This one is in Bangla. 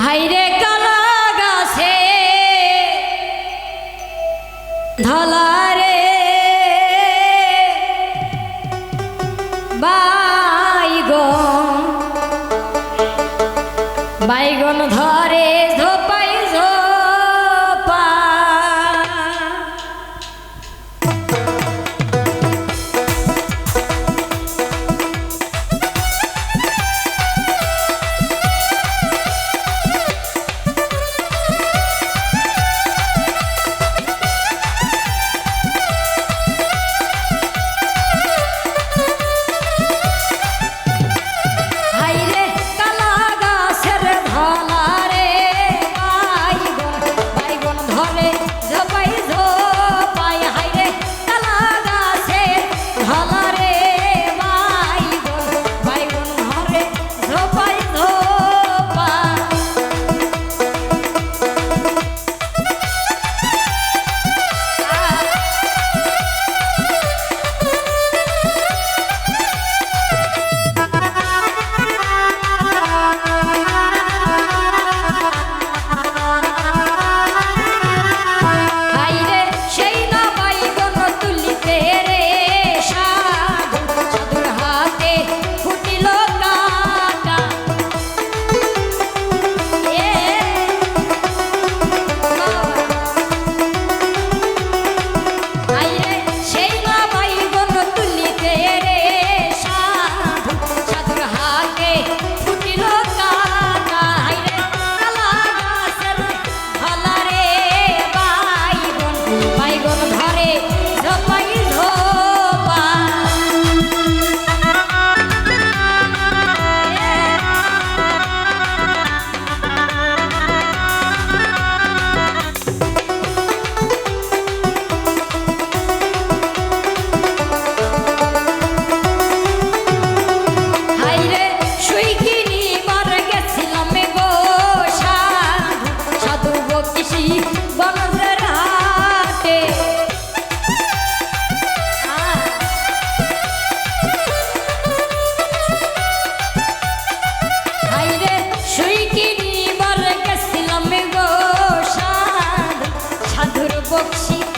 হাইরে কালা গাছে ধলা রে বাইগন বাইগন ধরে ধোপ book sheet.